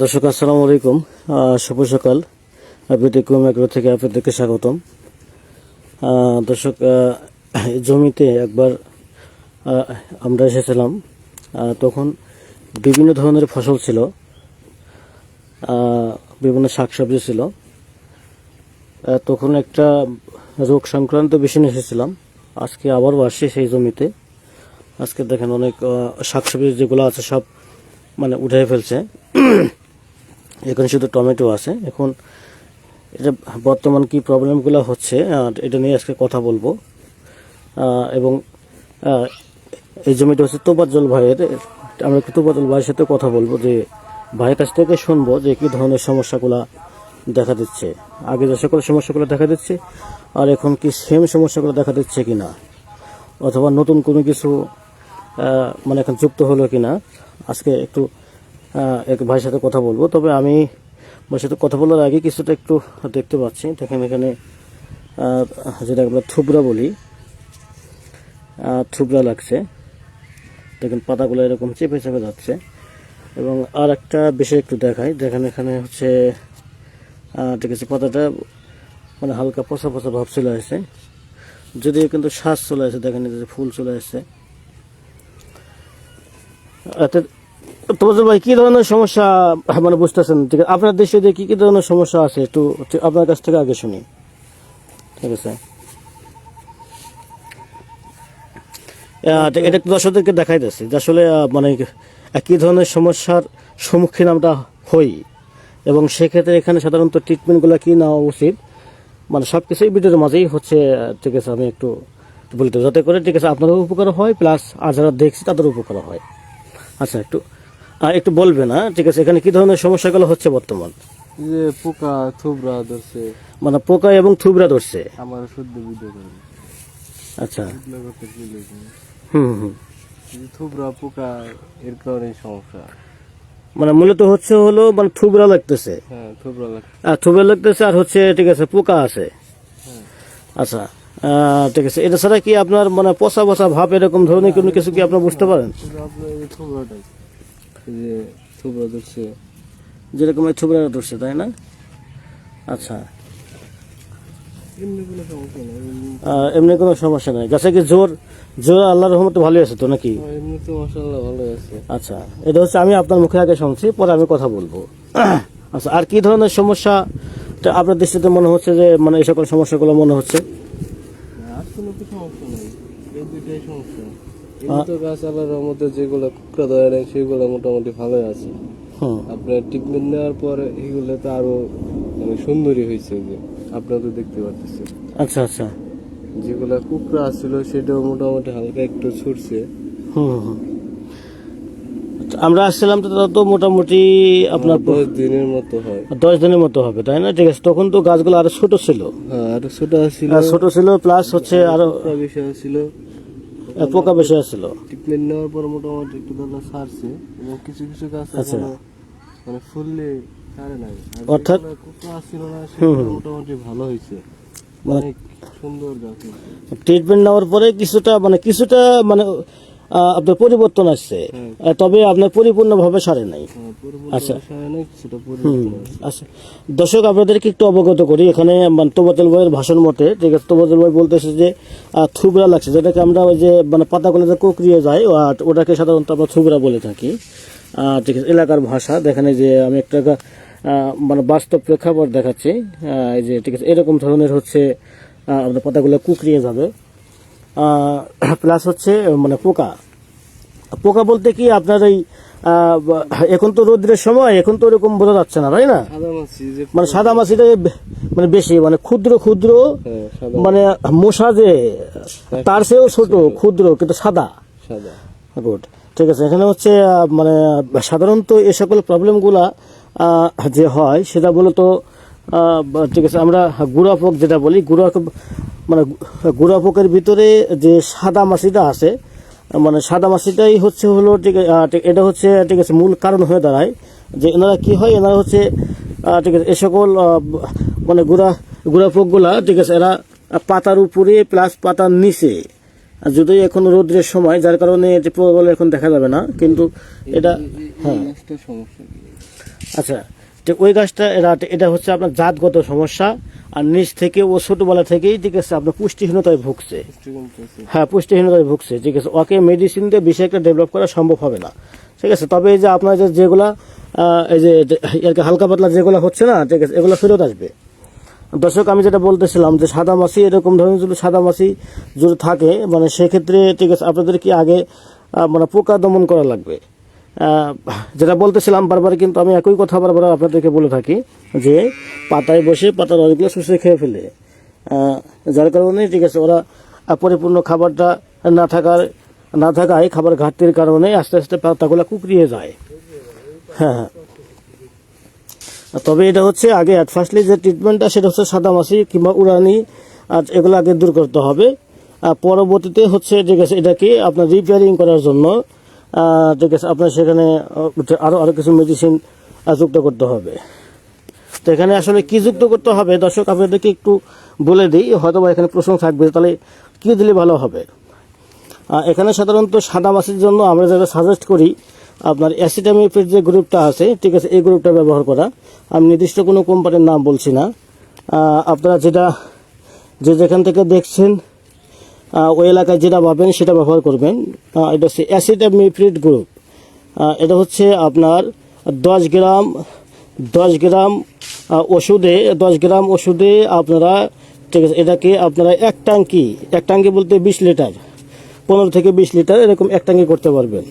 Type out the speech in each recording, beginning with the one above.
দর্শক, আসসালামু আলাইকুম। শুভ সকাল। বিটিকুম এগ্রো থেকে আপনাদেরকে স্বাগতম। দর্শক জমিতে একবার আমরা এসেছিলাম। তখন বিভিন্ন ধরনের ফসল ছিল। বিভিন্ন শাকসবজি ছিল। তখন একটা রোগ সংক্রান্ত বেশি নিয়ে এসেছিলাম। আজকে আবারও আসছি সেই জমিতে। আজকে দেখেন অনেক শাকসবজি যেগুলো আছে সব মানে উঠে ফেলছে। এখন শুধু টমেটো আছে। এখন এটা বর্তমান কি প্রবলেমগুলো হচ্ছে এটা নিয়ে আজকে কথা বলব। এবং এই জমিটা হচ্ছে তোবাজ্জল ভাইয়ের আমরা তোবাজ্জল ভাইয়ের সাথে কথা বলব যে, ভাইয়ের কাছ থেকে শুনব যে কি ধরনের সমস্যাগুলো দেখা দিচ্ছে। আগে যে সকল সমস্যাগুলো দেখা দিচ্ছে, আর এখন কি সেম সমস্যাগুলো দেখা দিচ্ছে কিনা? অথবা নতুন কোনো কিছু মানে এখন যুক্ত হলো কিনা? আজকে একটু এক ভাইয়ের সাথে কথা বলব। তবে আমি ভাইয়ের সাথে কথা বলার আগে কিছুটা একটু দেখতে পাচ্ছি। দেখেন এখানে যেটা আমরা থুবরা বলি থুবরা লাগছে। দেখেন পাতাগুলো এরকম চেপে চেপে যাচ্ছে। এবং আর একটা বিষয় একটু দেখাই। দেখেন এখানে হচ্ছে ঠিক আছে পাতাটা মানে হালকা পচা পচা ভাব চলে আসছে যদিও কিন্তু শ্বাস চলে আসে। দেখেন ফুল চলে আসছে তোমাদের ভাই, কি ধরনের সমস্যা মানে বুঝতেছেন? ঠিক আছে, আপনার দেশে যে কি কি ধরনের সমস্যা আছে, একটু আপনার কাছ থেকে আগে শুনি। ঠিক আছে? এটা- দর্শকদেরকে দেখাই দিচ্ছি যে আসলে মানে কি ধরনের সমস্যার সম্মুখীন আমরা হই। এবং সেক্ষেত্রে এখানে সাধারণত ট্রিটমেন্টগুলো কি নেওয়া উচিত? মানে সব কিছুই ভিডিওর মাঝেই হচ্ছে ঠিক আছে, আমি একটু বলতে যাতে করে, ঠিক আছে আপনারও উপকার হয় প্লাস আর যারা দেখছি, তাদের উপকার হয়। আচ্ছা একটু একটু বলবেন হ্যাঁ? ঠিক আছে এখানে কি ধরনের সমস্যাগুলো হচ্ছে বর্তমান? যে পোকা থুবরা ধরছে। মানে পোকা এবং থুবরা ধরছে? আমার শুদ্ধ ভিডিও করে আচ্ছা। হুম হুম থুবরা পোকা এর কারণে সমস্যা। মানে মূলত হচ্ছে হলো মানে থুবরা লাগতেছে। হ্যাঁ থুবরা লাগ আর থুবরা লাগতেছে আর হচ্ছে ঠিক আছে পোকা আছে। হ্যাঁ। আচ্ছা ঠিক আছে। এটা ছাড়া কি আপনার মানে পচা পচা ভাব এরকম ধরনের কোনো কিছু কি আপনার বুঝতে পারেন? যেরকম এই ধরছে তাই না? আচ্ছা। এমনি কোনো সমস্যা নেই। গাছে কি জোর জোর আল্লাহর রহমতে ভালো আছে তো নাকি? হ্যাঁ, আচ্ছা এটা হচ্ছে আমি আপনার মুখে আগে শুনছি পরে আমি কথা বলব। আচ্ছা আর কি ধরনের সমস্যা আপনার দৃষ্টিতে মনে হচ্ছে যে মানে এই সকল সমস্যাগুলো মনে হচ্ছে? কোনো তো সমস্যা নেই। এই দুইটাই সমস্যা। এমনিতে গাছ আলার মধ্যে যেগুলো কুকড়া ধরে নেই সেগুলো মোটামুটি ভালোই আছে। আপনার ট্রিটমেন্ট নেওয়ার পর এগুলো তো আরও মানে সুন্দরী হয়েছে যে আপনারা তো দেখতে পাচ্ছেন আচ্ছা আচ্ছা। যেগুলো কুকরা ছিল সেটাও মোটামুটি হালকা একটু ছুটছে। হুম হুম, আমরা আসছিলাম তো তো মোটামুটি আপনার দশ দিনের মতো হয়। দশ দিনের মতো হবে তাই না? ঠিক আছে তখন তো গাছগুলো আরও ছোট ছিল। হ্যাঁ আর ছোট ছিল ছোট ছিল প্লাস হচ্ছে আরও বিষয় ছিল পোকা বেশি আসছিল ট্রিটমেন্ট নেওয়ার পর মোটামুটি একটু দাদা সারছে এবং কিছু কিছু গাছ আচ্ছা। এখনও মানে ফুললে সারে নাই। অর্থাৎ- কুকড়া ছিল না মোটামুটি ভালো হয়েছে। মানে অনেক সুন্দর গাছ ট্রিটমেন্ট নেওয়ার পরে কিছুটা মানে কিছুটা মানে আপনার পরিবর্তন আসছে। তবে আপনার পরিপূর্ণভাবে সারে নাই। আচ্ছা। আচ্ছা। দর্শক আপনাদেরকে একটু অবগত করি এখানে তোবাতল ভাইয়ের ভাষণ মতে ঠিক আছে তোবাতল ভাই বলতেছে যে থুবরা লাগছে যেটাকে আমরা ওই যে মানে পাতাগুলো যে কোকড়িয়ে যায় ওটাকে সাধারণত আমরা থুবরা বলে থাকি। ঠিক আছে এলাকার ভাষা। দেখেন যে আমি একটা মানে বাস্তব প্রেক্ষাপট দেখাচ্ছি। এই যে ঠিক আছে এরকম ধরনের হচ্ছে আপনার পাতাগুলো কুকড়িয়ে যাবে। প্লাস হচ্ছে মানে পোকা। পোকা বলতে কি আপনার এই এখন তো রোদ্রের সময় এখন তো ওরকম বোঝা যাচ্ছে না তাই না? সাদা মাছি যে মানে সাদা মাছিটা মানে বেশি মানে ক্ষুদ্র ক্ষুদ্র হ্যাঁ মানে মশা যে তার চেয়েও ছোট ক্ষুদ্র কিন্তু সাদা। গুড ঠিক আছে। এখানে হচ্ছে মানে সাধারণত এ সকল প্রবলেমগুলা যে হয় সেটা মূলত আহ, বা- ঠিক আছে আমরা গুড়া পোক যেটা বলি গুড়া মানে গোড়া পোকের ভিতরে যে সাদা মাছিটা আছে মানে সাদা মাছিটাই হচ্ছে হলো ঠিক এটা হচ্ছে ঠিক আছে মূল কারণ হয়ে দাঁড়ায় যে এনারা কি হয় এনারা হচ্ছে ঠিক আছে এ সকল মানে গুড়া গোড়া পোকগুলা ঠিক আছে এরা পাতার উপরে প্লাস পাতার নিচে। যদিও এখন রোদ্রের সময় যার কারণে যে প্রবল এখন দেখা যাবে না কিন্তু এটা হ্যাঁ। আচ্ছা তো ওই গাছটা এটা এটা হচ্ছে আপনার জাতগত সমস্যা। আর নিচ থেকে ও ছোটবেলা থেকেই ঠিক আছে আপনার পুষ্টিহীনতায় ভুগছে। হ্যাঁ পুষ্টিহীনতায় ভুগছে। ঠিক আছে ওকে মেডিসিন দিয়ে বেশি একটা ডেভেলপ করা সম্ভব হবে না। ঠিক আছে তবে এই যে আপনার যে যেগুলা এই যে হালকা পাতলা যেগুলো হচ্ছে না ঠিক আছে এগুলো ফেরত আসবে। দর্শক আমি যেটা বলতেছিলাম যে সাদা মাছি এরকম ধরনের যদি সাদা মাছি যদি থাকে মানে সেক্ষেত্রে ঠিক আছে আপনাদের কি আগে মানে পোকা দমন করা লাগবে? যেটা বলতেছিলাম বারবার, কিন্তু আমি একই কথা বারবার আপনাদেরকে বলে থাকি যে পাতায় বসে পাতার রসগুলো শুষে খেয়ে ফেলে। যার কারণে, ঠিক আছে, ওরা পরিপূর্ণ খাবারটা না থাকার, না থাকায়, খাবার ঘাটতির কারণে আস্তে আস্তে পাতাগুলো কুকরিয়ে যায়। হ্যাঁ হ্যাঁ। তবে এটা হচ্ছে আগে অ্যাট ফার্স্টলি যে ট্রিটমেন্টটা সেটা হচ্ছে সাদামাছি কিংবা উড়ানি, আর এগুলো আগে দূর করতে হবে। পরবর্তীতে হচ্ছে, ঠিক আছে, এটাকে আপনার রিপেয়ারিং করার জন্য ঠিক আছে আপনার সেখানে আহ, আরও আরও কিছু মেডিসিন যুক্ত করতে হবে। তো এখানে আসলে কি যুক্ত করতে হবে? দর্শক আপনাদেরকে একটু বলে দিই হয়তো বা এখানে প্রশ্ন থাকবে তাহলে কি দিলে ভালো হবে? এখানে সাধারণত সাদা মাছের জন্য আমরা যেটা সাজেস্ট করি আপনার অ্যাসিটামিফের যে গ্রুপটা আছে ঠিক আছে এই গ্রুপটা ব্যবহার করা। আমি নির্দিষ্ট কোনো কোম্পানির নাম বলছি না। আপনারা যেটা যে যেখান থেকে দেখছেন ওই এলাকায় যেটা পাবেন সেটা ব্যবহার করবেন। এটা হচ্ছে অ্যাসিটামিফ্রিড গ্রুপ আহ, এটা হচ্ছে আপনার দশ গ্রাম দশ গ্রাম ওষুধে দশ গ্রাম ওষুধে আপনারা ঠিক আছে এটাকে আপনারা এক ট্যাঙ্কি এক ট্যাঙ্কি বলতে বিশ লিটার পনেরো থেকে বিশ লিটার এরকম এক ট্যাঙ্কি করতে পারবেন।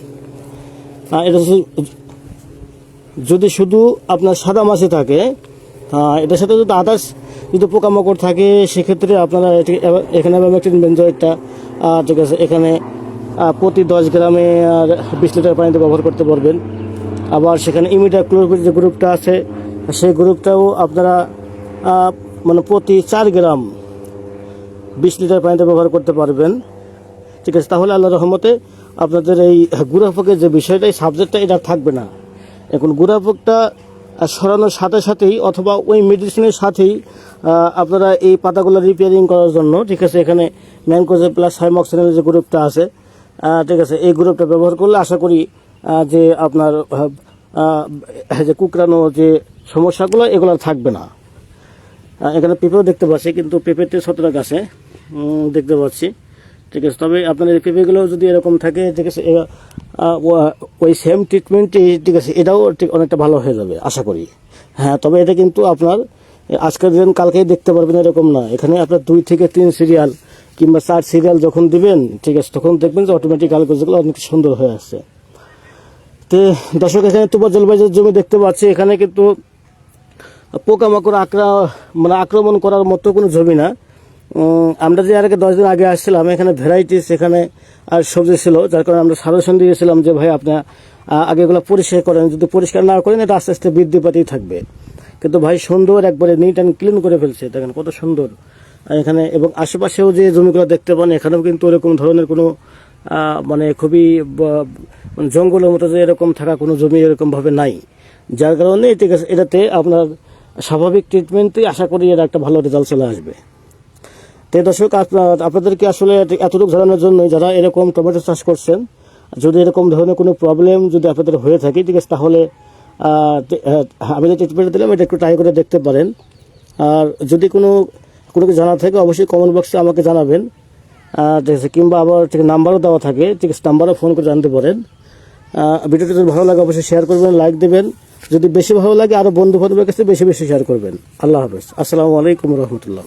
এটা যদি শুধু আপনার সাদা মাছে থাকে এটার সাথে যদি আদার্স যদি পোকামাকড় থাকে, সেক্ষেত্রে আপনারা এটি- এখানে ম্যামেকটিন বেঞ্জয়েডটা ঠিক আছে, এখানে প্রতি দশ গ্রামে, আর বিশ লিটার পানিতে ব্যবহার করতে পারবেন। আবার সেখানে ইমিডা ক্লোরোফিল যে গ্রুপটা আছে, সেই গ্রুপটাও আপনারা মানে প্রতি চার গ্রাম বিশ লিটার পানিতে ব্যবহার করতে পারবেন। ঠিক আছে, তাহলে আল্লাহ রহমতে আপনাদের এই গুড়াফোকের যে বিষয়টা, এই সাবজেক্টটা এটা আর থাকবে না। এখন গুড়াফোকটা সরানোর সাথে সাথেই অথবা ওই মেডিসিনের সাথেই আপনারা এই পাতাগুলো রিপেয়ারিং করার জন্য, ঠিক আছে, এখানে ম্যানকোজে প্লাস সাইমক্সিনের যে গ্রুপটা আছে ঠিক আছে, এই গ্রুপটা ব্যবহার করলে আশা করি যে আপনার যে কুকরানো যে সমস্যাগুলো, এগুলো থাকবে না। এখানে পেঁপেও দেখতে পাচ্ছি, কিন্তু পেঁপেতে সতেরো গাছে দেখতে পাচ্ছি। ঠিক আছে, তবে আপনার এই পেঁপেগুলো যদি এরকম থাকে, ঠিক আছে ওই সেম ট্রিটমেন্টই ঠিক আছে, এটাও অনেকটা ভালো হয়ে যাবে, আশা করি। হ্যাঁ তবে এটা কিন্তু আপনার আজকের দিন কালকেই দেখতে পারবেন এরকম না। এখানে আপনার দুই থেকে তিন সিরিয়াল কিংবা চার সিরিয়াল যখন দিবেন, ঠিক আছে, তখন দেখবেন যে অটোমেটিক আলগোজগুলো অনেক সুন্দর হয়ে আসছে। তো, দর্শক, এখানে তুবা জলবায়ুর জমি দেখতে পাচ্ছি, এখানে কিন্তু পোকামাকড় আক্রা মানে আক্রমণ করার মতো কোনো জমি না। আমরা যে আর আগে দশ দিন আগে আসছিলাম এখানে ভ্যারাইটিস এখানে আর সবজি ছিল যার কারণে আমরা সাজেশন দিয়েছিলাম যে ভাই আপনি আহ, আগে এগুলো পরিষ্কার করেন। যদি পরিষ্কার না করেন এটা আস্তে আস্তে বৃদ্ধি পাতেই থাকবে। কিন্তু ভাই সুন্দর একবারে নিট অ্যান্ড ক্লিন করে ফেলছে। দেখেন কত সুন্দর। এখানে এবং আশেপাশেও যে জমিগুলো দেখতে পান এখানেও কিন্তু এরকম ধরনের কোনো মানে খুবই মানে জঙ্গলের মতো যে এরকম থাকা কোনো জমি এরকমভাবে নাই। যার কারণে এটাতে আপনার স্বাভাবিক ট্রিটমেন্টই আশা করি এর একটা ভালো রেজাল্ট চলে আসবে। তো দর্শক আপনাদেরকে আসলে এতটুকু জানানোর জন্য যারা এরকম টমেটো চাষ করছেন, যদি এরকম ধরনের কোনো প্রবলেম যদি আপনাদের হয়ে থাকে, ঠিক আছে, তাহলে আমি যে ট্রিটমেন্ট দিলাম, এটা একটু ট্রাই করে দেখতে পারেন। আর যদি কোনো কোনো কিছু জানা থাকে, অবশ্যই কমেন্ট বক্সে আমাকে জানাবেন। ঠিক আছে, কিংবা আবার ঠিক নাম্বারও দেওয়া থাকে, ঠিক আছে নাম্বারও ফোন করে জানতে পারেন। ভিডিওটি যদি ভালো লাগে, অবশ্যই শেয়ার করবেন লাইক দেবেন। যদি বেশি ভালো লাগে আরও বন্ধু বান্ধবের কাছে বেশি বেশি শেয়ার করবেন। আল্লাহ হাফেজ। আসসালামু আলাইকুম রহমতুল্লাহ।